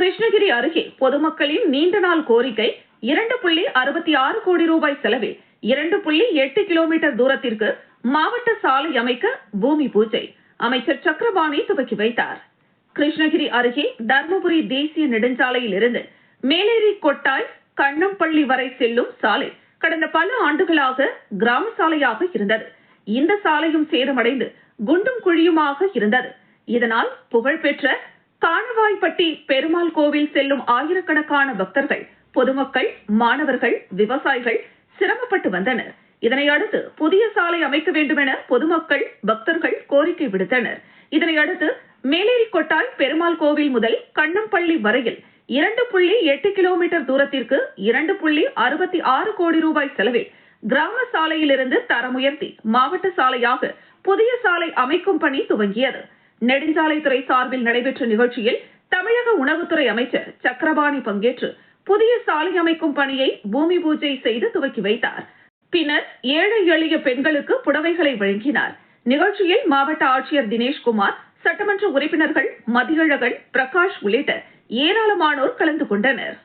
கிருஷ்ணகிரி அருகே பொதுமக்களின் நீண்ட நாள் கோரிக்கை இரண்டு புள்ளி அறுபத்தி ஆறு கோடி ரூபாய் செலவில் இரண்டு புள்ளி எட்டு கிலோமீட்டர் தூரத்திற்கு மாவட்ட சாலை அமைக்க பூமி பூஜை. அமைச்சர் சக்கரபாணி துவக்கி வைத்தார். கிருஷ்ணகிரி அருகே தர்மபுரி தேசிய நெடுஞ்சாலையில் இருந்து மேலேரி கொட்டாய் கண்ணம்பள்ளி வரை செல்லும் சாலை கடந்த பல ஆண்டுகளாக கிராம சாலையாக இருந்தது. இந்த சாலையும் சேதமடைந்து குண்டும் குழியுமாக இருந்தது. இதனால் புகழ்பெற்ற காணவாய்ப்பட்டி பெருமாள் கோவில் செல்லும் ஆயிரக்கணக்கான பக்தர்கள் பொதுமக்கள் மாணவர்கள் விவசாயிகள் சிரமப்பட்டு வந்தனர். இதனையடுத்து புதிய சாலை அமைக்க வேண்டும் என பொதுமக்கள் பக்தர்கள் கோரிக்கை விடுத்தனர். இதனையடுத்து மேலேரி கொட்டாய் பெருமாள் கோவில் முதல் கண்ணம்பள்ளி வரையில் இரண்டு புள்ளி எட்டு கிலோமீட்டர் தூரத்திற்கு இரண்டு புள்ளி அறுபத்தி ஆறு கோடி ரூபாய் செலவில் கிராம சாலையிலிருந்து தரம் உயர்த்தி மாவட்ட சாலையாக புதிய சாலை அமைக்கும் பணி துவங்கியது. நெடுஞ்சாலைத்துறை சார்பில் நடைபெற்ற நிகழ்ச்சியில் தமிழக உணவுத்துறை அமைச்சர் சக்கரபாணி பங்கேற்று புதிய சாலை அமைக்கும் பணியை பூமி பூஜை செய்து துவக்கி வைத்தார். பின்னர் ஏழை எளிய பெண்களுக்கு புடவைகளை வழங்கினார். நிகழ்ச்சியில் மாவட்ட ஆட்சியர் தினேஷ்குமார் சட்டமன்ற உறுப்பினர்கள் மதியழகன் பிரகாஷ் உள்ளிட்ட ஏராளமானோர் கலந்து கொண்டனர்.